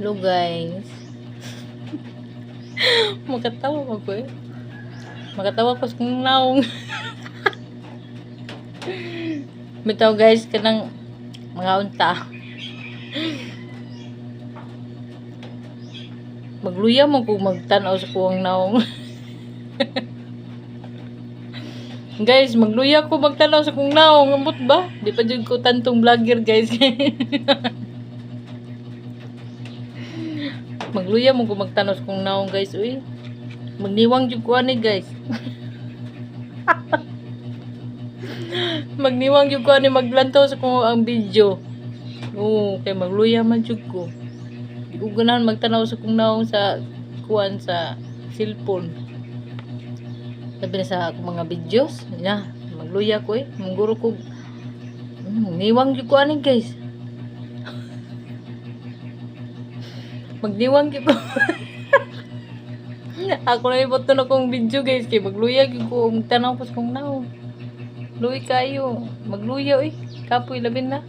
Hello guys. Makatawa ko eh. Makatawa ko sa naong. Bitaw guys kanang mga unta. Magluya mo kung magtanaw sa kuwang naong. guys, magluya ko magtanaw sa kong naong. Ambot ba? Di pa dyan ko tantong vlogger guys. Magluya mo kung magtanaw sa kong naong guys. Uy. Magniwang jud ko ani guys. Magniwang jud ko ani maglantaw sa kong ang video. Oo, kay magluya man jud ko. Ko ganahan magtanaw sa kong naong sa kuan sa cellphone. Sabi na sa akong mga videos, na magluya ko eh. Mangguro ko Mm, niwang jud ko ani guys. Magniwang jud ko. Ako na ibot na akong video guys kay magluya ko magtanaw ko sa kong naong. Luy kayo. Magluya eh. Kapoy labin na.